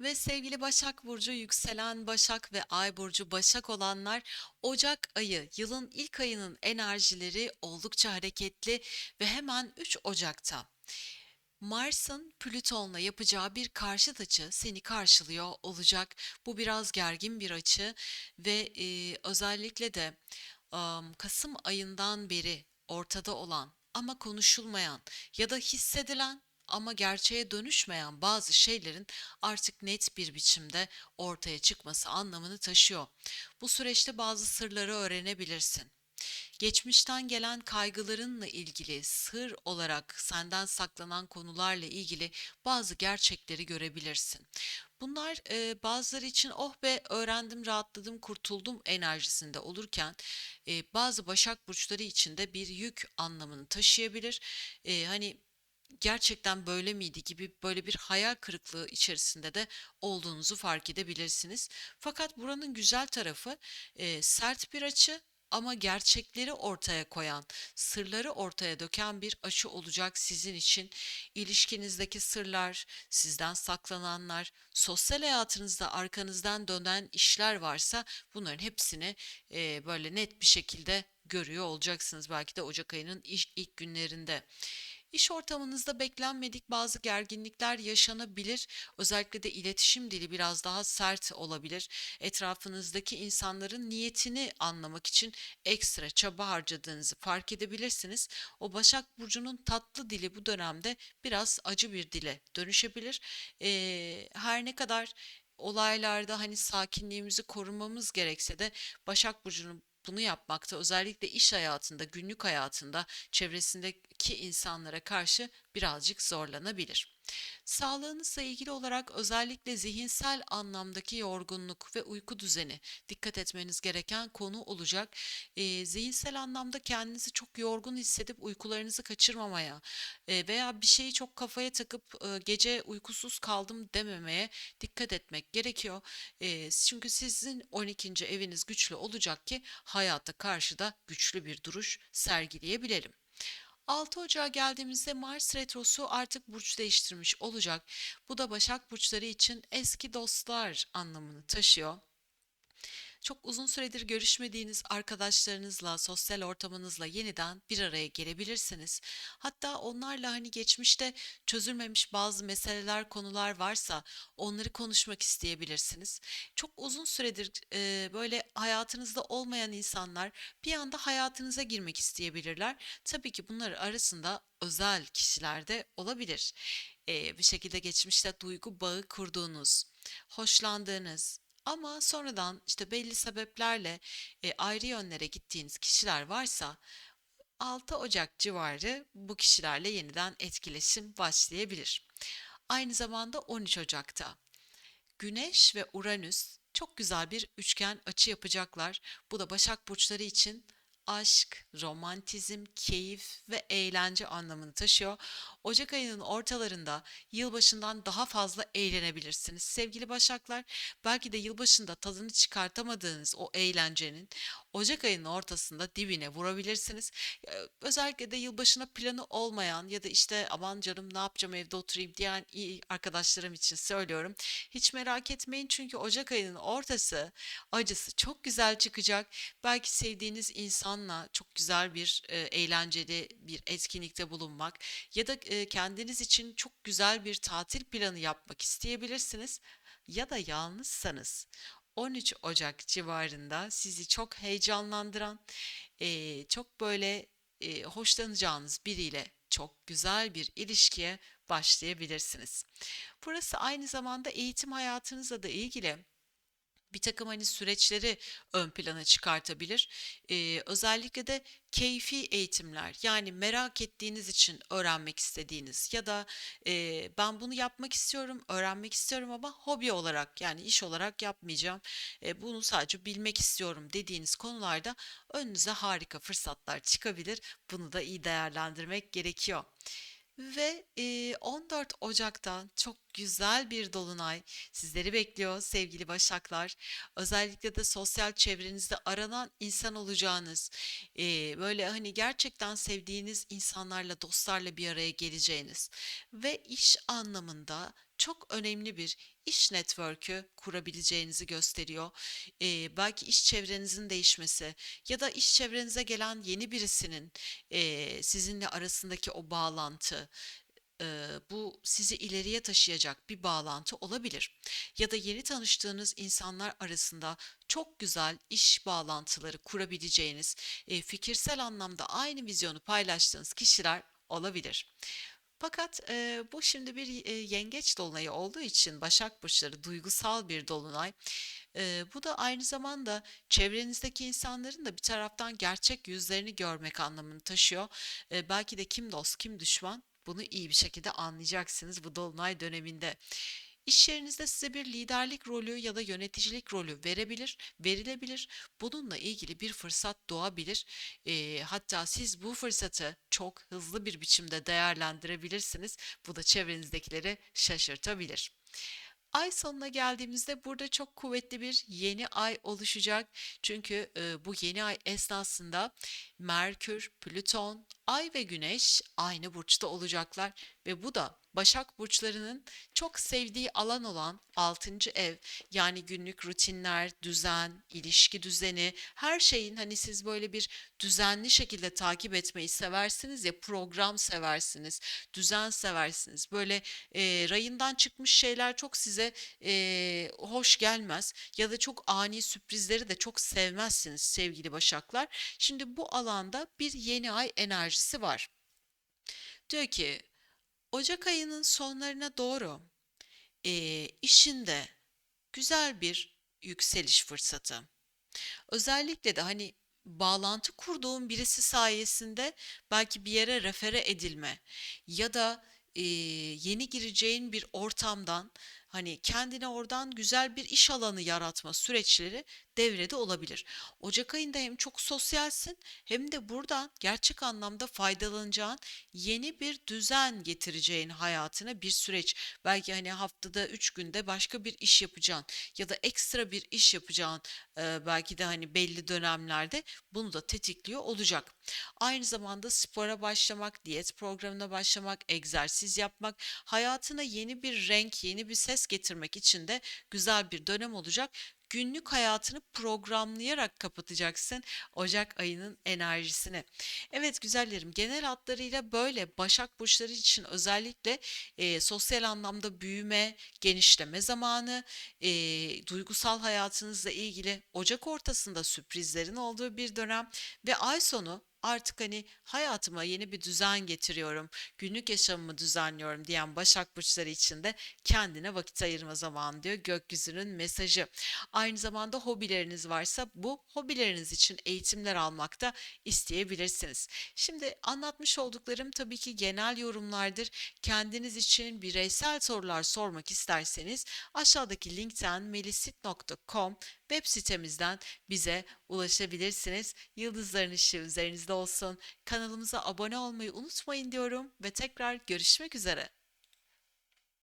Ve sevgili Başak Burcu, yükselen Başak ve Ay Burcu Başak olanlar Ocak ayı, yılın ilk ayının enerjileri oldukça hareketli ve hemen 3 Ocak'ta Mars'ın Plüton'la yapacağı bir karşıt açı seni karşılıyor olacak. Bu biraz gergin bir açı ve e, özellikle de am, Kasım ayından beri ortada olan ama konuşulmayan ya da hissedilen ama gerçeğe dönüşmeyen bazı şeylerin artık net bir biçimde ortaya çıkması anlamını taşıyor. Bu süreçte bazı sırları öğrenebilirsin. Geçmişten gelen kaygılarınla ilgili sır olarak senden saklanan konularla ilgili bazı gerçekleri görebilirsin. Bunlar e, bazıları için oh be öğrendim, rahatladım, kurtuldum enerjisinde olurken e, bazı başak burçları için de bir yük anlamını taşıyabilir. E, hani gerçekten böyle miydi gibi böyle bir hayal kırıklığı içerisinde de olduğunuzu fark edebilirsiniz. Fakat buranın güzel tarafı e, sert bir açı ama gerçekleri ortaya koyan, sırları ortaya döken bir açı olacak sizin için. İlişkinizdeki sırlar, sizden saklananlar, sosyal hayatınızda arkanızdan dönen işler varsa bunların hepsini e, böyle net bir şekilde görüyor olacaksınız belki de Ocak ayının ilk, ilk günlerinde. İş ortamınızda beklenmedik bazı gerginlikler yaşanabilir. Özellikle de iletişim dili biraz daha sert olabilir. Etrafınızdaki insanların niyetini anlamak için ekstra çaba harcadığınızı fark edebilirsiniz. O Başak Burcu'nun tatlı dili bu dönemde biraz acı bir dile dönüşebilir. Ee, her ne kadar olaylarda hani sakinliğimizi korumamız gerekse de Başak Burcu'nun bunu yapmakta özellikle iş hayatında, günlük hayatında çevresindeki insanlara karşı birazcık zorlanabilir. Sağlığınızla ilgili olarak özellikle zihinsel anlamdaki yorgunluk ve uyku düzeni dikkat etmeniz gereken konu olacak. Ee, zihinsel anlamda kendinizi çok yorgun hissedip uykularınızı kaçırmamaya e, veya bir şeyi çok kafaya takıp e, gece uykusuz kaldım dememeye dikkat etmek gerekiyor. E, çünkü sizin 12. eviniz güçlü olacak ki hayata karşı da güçlü bir duruş sergileyebilelim. 6 Ocağa geldiğimizde Mars retrosu artık burç değiştirmiş olacak. Bu da Başak burçları için eski dostlar anlamını taşıyor. Çok uzun süredir görüşmediğiniz arkadaşlarınızla, sosyal ortamınızla yeniden bir araya gelebilirsiniz. Hatta onlarla hani geçmişte çözülmemiş bazı meseleler, konular varsa onları konuşmak isteyebilirsiniz. Çok uzun süredir e, böyle hayatınızda olmayan insanlar bir anda hayatınıza girmek isteyebilirler. Tabii ki bunlar arasında özel kişiler de olabilir. E, bir şekilde geçmişte duygu bağı kurduğunuz, hoşlandığınız, ama sonradan işte belli sebeplerle e, ayrı yönlere gittiğiniz kişiler varsa 6 Ocak civarı bu kişilerle yeniden etkileşim başlayabilir. Aynı zamanda 13 Ocak'ta Güneş ve Uranüs çok güzel bir üçgen açı yapacaklar. Bu da Başak burçları için aşk, romantizm, keyif ve eğlence anlamını taşıyor. Ocak ayının ortalarında yılbaşından daha fazla eğlenebilirsiniz. Sevgili Başaklar, belki de yılbaşında tadını çıkartamadığınız o eğlencenin Ocak ayının ortasında dibine vurabilirsiniz. Ee, Özellikle de yılbaşına planı olmayan ya da işte aman canım ne yapacağım evde oturayım diyen iyi arkadaşlarım için söylüyorum. Hiç merak etmeyin çünkü Ocak ayının ortası acısı çok güzel çıkacak. Belki sevdiğiniz insanla çok güzel bir e, eğlenceli bir etkinlikte bulunmak ya da kendiniz için çok güzel bir tatil planı yapmak isteyebilirsiniz. Ya da yalnızsanız 13 Ocak civarında sizi çok heyecanlandıran, çok böyle hoşlanacağınız biriyle çok güzel bir ilişkiye başlayabilirsiniz. Burası aynı zamanda eğitim hayatınızla da ilgili bir takım hani süreçleri ön plana çıkartabilir. Ee, özellikle de keyfi eğitimler yani merak ettiğiniz için öğrenmek istediğiniz ya da e, ben bunu yapmak istiyorum, öğrenmek istiyorum ama hobi olarak yani iş olarak yapmayacağım. E, bunu sadece bilmek istiyorum dediğiniz konularda önünüze harika fırsatlar çıkabilir. Bunu da iyi değerlendirmek gerekiyor. Ve e, 14 Ocak'ta çok güzel bir dolunay sizleri bekliyor sevgili Başaklar. Özellikle de sosyal çevrenizde aranan insan olacağınız, eee, böyle hani gerçekten sevdiğiniz insanlarla, dostlarla bir araya geleceğiniz ve iş anlamında çok önemli bir iş network'ü kurabileceğinizi gösteriyor. Eee, belki iş çevrenizin değişmesi ya da iş çevrenize gelen yeni birisinin eee, sizinle arasındaki o bağlantı, eee, bu sizi ileriye taşıyacak bir bağlantı olabilir. Ya da yeni tanıştığınız insanlar arasında çok güzel iş bağlantıları kurabileceğiniz, eee, fikirsel anlamda aynı vizyonu paylaştığınız kişiler olabilir. Fakat eee, bu şimdi bir eee, yengeç dolunayı olduğu için Başak Burçları duygusal bir dolunay. Eee, bu da aynı zamanda çevrenizdeki insanların da bir taraftan gerçek yüzlerini görmek anlamını taşıyor. Eee, belki de kim dost kim düşman bunu iyi bir şekilde anlayacaksınız bu dolunay döneminde. İş yerinizde size bir liderlik rolü ya da yöneticilik rolü verebilir, verilebilir. Bununla ilgili bir fırsat doğabilir. Eee, hatta siz bu fırsatı çok hızlı bir biçimde değerlendirebilirsiniz. Bu da çevrenizdekileri şaşırtabilir. Ay sonuna geldiğimizde burada çok kuvvetli bir yeni ay oluşacak. Çünkü e, bu yeni ay esnasında Merkür, Plüton, Ay ve Güneş aynı burçta olacaklar ve bu da Başak burçlarının çok sevdiği alan olan altıncı ev yani günlük rutinler, düzen, ilişki düzeni, her şeyin hani siz böyle bir düzenli şekilde takip etmeyi seversiniz ya program seversiniz, düzen seversiniz. Böyle e, rayından çıkmış şeyler çok size e, hoş gelmez ya da çok ani sürprizleri de çok sevmezsiniz sevgili Başaklar. Şimdi bu alanda bir yeni ay enerjisi var. Diyor ki Ocak ayının sonlarına doğru eee, işinde güzel bir yükseliş fırsatı. Özellikle de hani bağlantı kurduğun birisi sayesinde belki bir yere refere edilme ya da eee, yeni gireceğin bir ortamdan hani kendine oradan güzel bir iş alanı yaratma süreçleri devrede olabilir. Ocak ayında hem çok sosyalsin hem de buradan gerçek anlamda faydalanacağın yeni bir düzen getireceğin hayatına bir süreç. Belki hani haftada 3 günde başka bir iş yapacaksın ya da ekstra bir iş yapacağın e, belki de hani belli dönemlerde bunu da tetikliyor olacak. Aynı zamanda spora başlamak, diyet programına başlamak, egzersiz yapmak, hayatına yeni bir renk, yeni bir ses getirmek için de güzel bir dönem olacak günlük hayatını programlayarak kapatacaksın Ocak ayının enerjisini. Evet güzellerim genel hatlarıyla böyle Başak burçları için özellikle e, sosyal anlamda büyüme, genişleme zamanı, e, duygusal hayatınızla ilgili Ocak ortasında sürprizlerin olduğu bir dönem ve ay sonu artık hani hayatıma yeni bir düzen getiriyorum, günlük yaşamımı düzenliyorum diyen Başak Burçları için de kendine vakit ayırma zamanı diyor gökyüzünün mesajı. Aynı zamanda hobileriniz varsa bu hobileriniz için eğitimler almakta isteyebilirsiniz. Şimdi anlatmış olduklarım tabii ki genel yorumlardır. Kendiniz için bireysel sorular sormak isterseniz aşağıdaki linkten melisit.com web sitemizden bize ulaşabilirsiniz. Yıldızların ışığı üzerinizde olsun. Kanalımıza abone olmayı unutmayın diyorum ve tekrar görüşmek üzere.